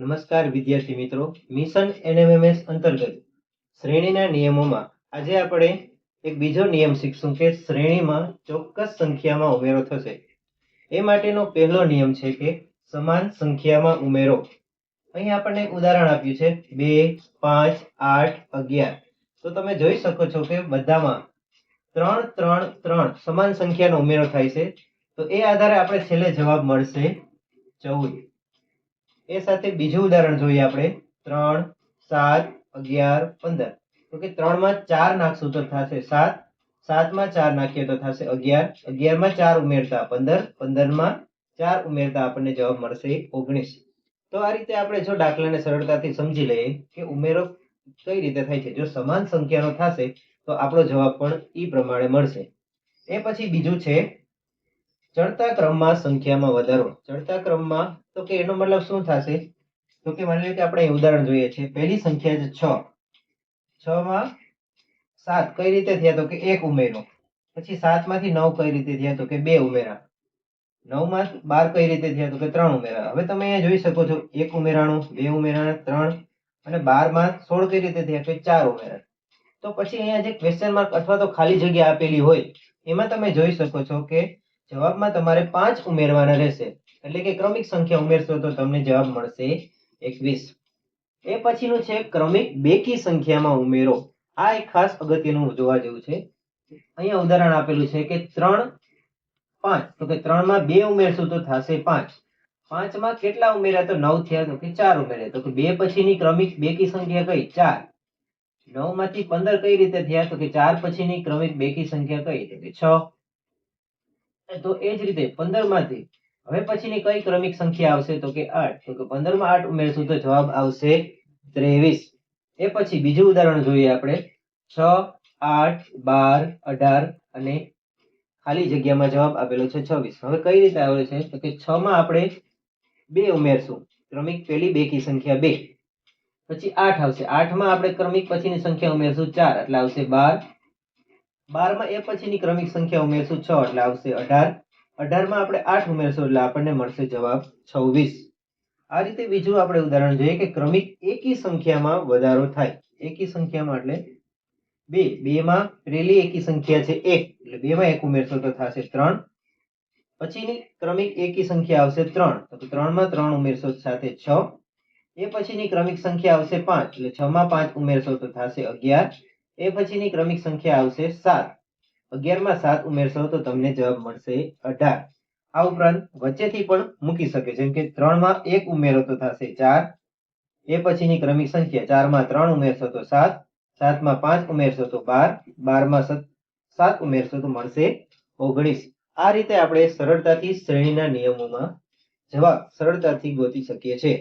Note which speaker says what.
Speaker 1: નમસ્કાર વિદ્યાર્થી મિત્રો. મિશન એનએમએમએસ અંતર્ગત શ્રેણીના નિયમોમાં આજે આપણે એક બીજો નિયમ શીખશું કે શ્રેણીમાં ચોક્કસ સંખ્યામાં ઉમેરો થશે. એ માટેનો પહેલો નિયમ છે કે સમાન સંખ્યામાં ઉમેરો. અહીં આપણને ઉદાહરણ આપ્યું છે બે, પાંચ, આઠ, અગિયાર. તો તમે જોઈ શકો છો કે બધામાં ત્રણ ત્રણ ત્રણ સમાન સંખ્યાનો ઉમેરો થાય છે. તો એ આધારે આપણે છેલ્લે જવાબ મળશે ચૌદ. એ સાથે બીજું ઉદાહરણ જોઈએ આપણે. ત્રણ, સાત, અગિયાર, પંદર. તો કે ત્રણમાં ચાર નાખશું તો થશે સાત. સાતમાં ચાર નાખીએ તો થશે અગિયાર. અગિયારમાં ચાર ઉમેરતા પંદર. પંદરમાં ચાર ઉમેરતા આપણને જવાબ મળશે ઓગણીસ. તો આ રીતે આપણે જો દાખલાને સરળતાથી સમજી લઈએ કે ઉમેરો કઈ રીતે થાય છે. જો સમાન સંખ્યાનો થશે તો આપણો જવાબ પણ એ પ્રમાણે મળશે. એ પછી બીજું છે ચડતા ક્રમમાં સંખ્યામાં વધારો. ચડતા ક્રમમાં તો કે એનો મતલબ શું થશે? તો કે માની લો કે આપણે ઉદાહરણ જોઈએ છે. પહેલી સંખ્યા છે છ. છ માં સાત. કઈ રીતે થયા? તો કે એક ઉમેરો. પછી સાતમાંથી નવ કઈ રીતે થયા? તો કે બે ઉમેરા. નવમાં બાર કઈ રીતે થયા? તો કે ત્રણ ઉમેરા. હવે તમે અહીંયા જોઈ શકો છો. એક ઉમેરાણું, બે ઉમેરાણ, ત્રણ. અને બારમાં સોળ કઈ રીતે થયા? તો ચાર ઉમેરા. તો પછી અહીંયા જે ક્વેશ્ચન માર્ક અથવા તો ખાલી જગ્યા આપેલી હોય, એમાં તમે જોઈ શકો છો કે જવાબમાં તમારે પાંચ ઉમેરવાના રહેશે. એટલે કે ક્રમિક સંખ્યા ઉમેરશો તો તમને જવાબ મળશે એકવીસ. એ પછીનું છે ક્રમિક બેકી સંખ્યામાં ઉમેરો. આ એક ખાસ અગત્યનું જોવા જેવું છે. અહીંયા ઉદાહરણ આપેલું છે કે ત્રણ પાંચ. તો કે ત્રણમાં બે ઉમેરશો તો થશે પાંચ. પાંચમાં કેટલા ઉમેર્યા તો નવ થયા? તો કે ચાર ઉમેર્યા. તો કે બે પછીની ક્રમિક બેકી સંખ્યા કઈ? ચાર. નવમાંથી પંદર કઈ રીતે થયા? તો કે ચાર પછીની ક્રમિક બેકી સંખ્યા કઈ? તો કે છ. તો એ જ રીતે પંદરમાંથી હવે પછીની કઈ ક્રમિક સંખ્યા આવશે? તો કે આઠ. તો કે પંદરમાં આઠ ઉમેરશું તો જવાબ આવશે ત્રેવીસ. એ પછી બીજું ઉદાહરણ જોઈએ આપણે. છ, આઠ, બાર, અઢાર અને ખાલી જગ્યામાં જવાબ આપેલો છે છવ્વીસ. હવે કઈ રીતે આવે છે? તો કે છ માં આપણે બે ઉમેરશું. ક્રમિક પેલી બેકી સંખ્યા બે. પછી આઠ આવશે. આઠમાં આપણે ક્રમિક પછીની સંખ્યા ઉમેરશું ચાર. એટલે આવશે બાર બારમાં એ પછીની ક્રમિક સંખ્યા ઉમેરશું છ, એટલે આવશે અઢાર. અઢારમાં આપણે આઠ ઉમેરશું, એટલે આપણને મળશે જવાબ છવ્વીસ. આ રીતે બીજું આપણે ઉદાહરણ જોઈએ કે ક્રમિક એકી સંખ્યામાં વધારો થાય. એકી સંખ્યામાં એટલે બે. બે માં પેલી એકી સંખ્યા છે એક, એટલે બે માં એક ઉમેરશો તો થશે ત્રણ. પછીની ક્રમિક એકી સંખ્યા આવશે ત્રણ, તો ત્રણમાં ત્રણ ઉમેરશો સાથે છ. એ પછીની ક્રમિક સંખ્યા આવશે પાંચ, એટલે છ માં પાંચ ઉમેરશો તો થશે અગિયાર. એ પછીની ક્રમિક સંખ્યા આવશે સાત. અગિયારમાં સાત ઉમેરશો તો તમને જવાબ મળશે અઢાર. આ ઉપરાંત વચ્ચેથી પણ મૂકી શકે, જેમ કે ત્રણમાં એક ઉમેરો તો થશે ચાર. એ પછીની ક્રમિક સંખ્યા ચારમાં ત્રણ ઉમેરશો તો સાત, સાતમાં પાંચ ઉમેરશો તો બાર, બારમાં સત, સાત ઉમેરશો તો મળશે ઓગણીસ. આ રીતે આપણે સરળતાથી શ્રેણીના નિયમોમાં જવાબ, સરળતાથી ગોતી શકીએ છીએ.